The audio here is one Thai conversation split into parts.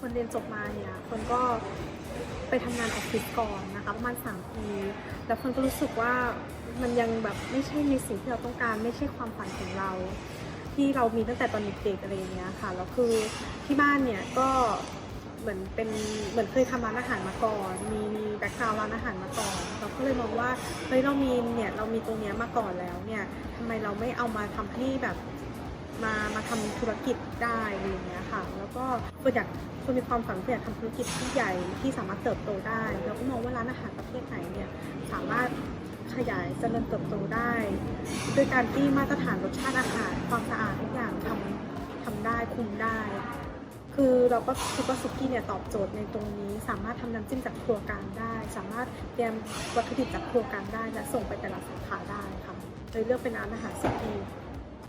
คนเรียนจบมาเนี่ยคนก็ไปทำงานออฟฟิศก่อนนะคะประมาณ3ปีแล้วคนก็รู้สึกว่ามันยังแบบไม่ใช่ในสิ่งที่เราต้องการ ไม่ใช่ความฝันของเรา ที่เรามีตั้งแต่ตอนเด็กๆอะไรอย่างเงี้ยค่ะแล้วคือที่บ้านเนี่ยก็เหมือนเป็นเหมือนเคยทำร้านอาหารมาก่อน มีมีแบ็กกราวร้านอาหารมาก่อนเราก็เลยมองว่าเฮ้ยเรามีเนี่ยเรามีตรงเนี้ยมาก่อนแล้วเนี่ยทำไมเราไม่เอามาทำให้แบบมามาทำธุรกิจได้อะไรอย่างเงี้ยค่ะ แล้วก็คนอยากคนมีความฝันคนอยากทำธุรกิจที่ใหญ่ที่สามารถเติบโตได้เราก็มองว่าร้านอาหารประเภทไหนเนี่ยสามารถขยายเจริญเติบโตได้ด้วยการที่มาตรฐานรสชาติอาหารความสะอาดทุกอย่างทำทำได้คุมได้ คือเราก็คิดว่าซุกี้เนี่ยตอบโจทย์ในตรงนี้ สามารถทำน้ำจิ้มจากครัวกลางได้ สามารถเตรียมวัตถุดิบจากครัวกลางได้และส่งไปแต่ละสาขาได้ค่ะเลยเลือกเป็นร้านอาหารซุกี้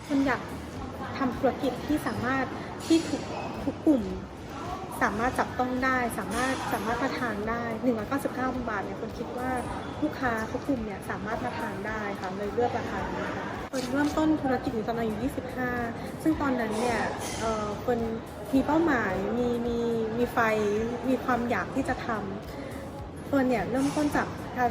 คนอยากทำธุรกิจที่สามารถที่ทุกทุกกลุ่ม สามารถจับต้องได้ สามารถสามารถมาทานได้199บาทเนี่ยคนคิดว่าลูกค้าทุกกลุ่มเนี่ยสามารถมาทานได้ค่ะเลยเลือกราคานี้ค่ะคนเริ่มต้นธุรกิจอยู่ตอนอายุ25 ซึ่งตอนนั้นเนี่ยเออคนมีเป้าหมายมีมีมีไฟมีความอยากที่จะทำ เฟิร์นเนี่ยเริ่มต้นจาก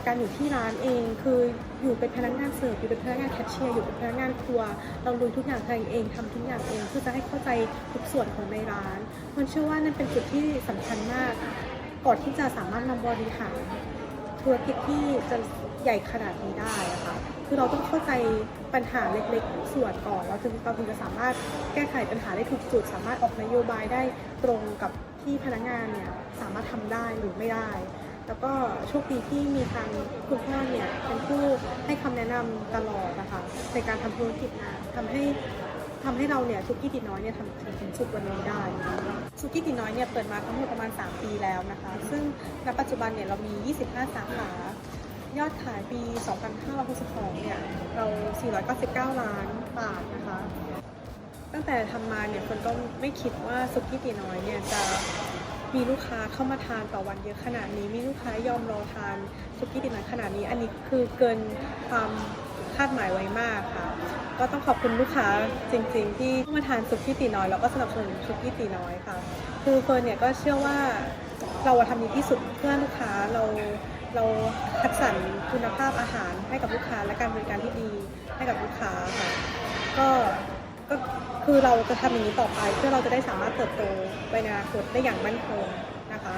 การอยู่ที่ร้านเอง คืออยู่เป็นพนักงานเสิร์ฟอยู่เป็นพนักงานแคชเชียร์อยู่เป็นพนักงานครัว เราลุยทุกอย่างเองทำทุกอย่างเองเพื่อจะให้เข้าใจทุกส่วนของในร้านมันเชื่อว่านั่นเป็นจุดที่สำคัญมากก่อนที่จะสามารถนำบริหารธุรกิจที่จะใหญ่ขนาดนี้ได้อะค่ะคือเราต้องเข้าใจปัญหาเล็กๆทุกส่วนก่อน เราถึงเราถึงจะสามารถแก้ไขปัญหาได้ถูกจุด สามารถออกนโยบายได้ตรงกับที่พนักงานเนี่ยสามารถทำได้หรือไม่ได้ แล้วก็โชคดีที่มีทางคุณพ่อเนี่ยเป็นผู้ให้คำแนะนำตลอดนะคะในการทำธุรกิจนะทำให้ทำให้เราเนี่ยซุกี้ติน้อยเนี่ยทำถึงจุดวันนี้ได้ซุกี้ติน้อยเนี่ยเปิดมาทั้งหมดประมาณ 3 ปีแล้วนะคะ ซึ่งณปัจจุบันเนี่ยเรามี 25 สาขายอดขายปี 2562 เนี่ย เรา 499 ล้านบาทนะคะ ตั้งแต่ทำมาเนี่ย คนก็ไม่คิดว่าซุกี้ตีน้อยเนี่ย จะ มีลูกค้าเข้ามาทานต่อวันเยอะขนาดนี้ มีลูกค้ายอมรอทานซุกี้ตีน้อยขนาดนี้ อันนี้คือเกินความคาดหมายไว้มากค่ะ ก็ต้องขอบคุณลูกค้าจริง ๆ ที่เข้ามาทานซุกี้ตีน้อยแล้วก็สนับสนุนซุกี้ตีน้อยค่ะ คือเฟิร์นเนี่ยก็เชื่อว่าเราทำดีที่สุดเพื่อลูกค้าเราเราคัดสรรคุณภาพอาหารให้กับลูกค้าและการบริการที่ดีให้กับลูกค้าค่ะ ก็ ก็คือเราจะทำอย่างนี้ต่อไป เพื่อเราจะได้สามารถเติบโตไปในอนาคตได้อย่างมั่นคงนะคะ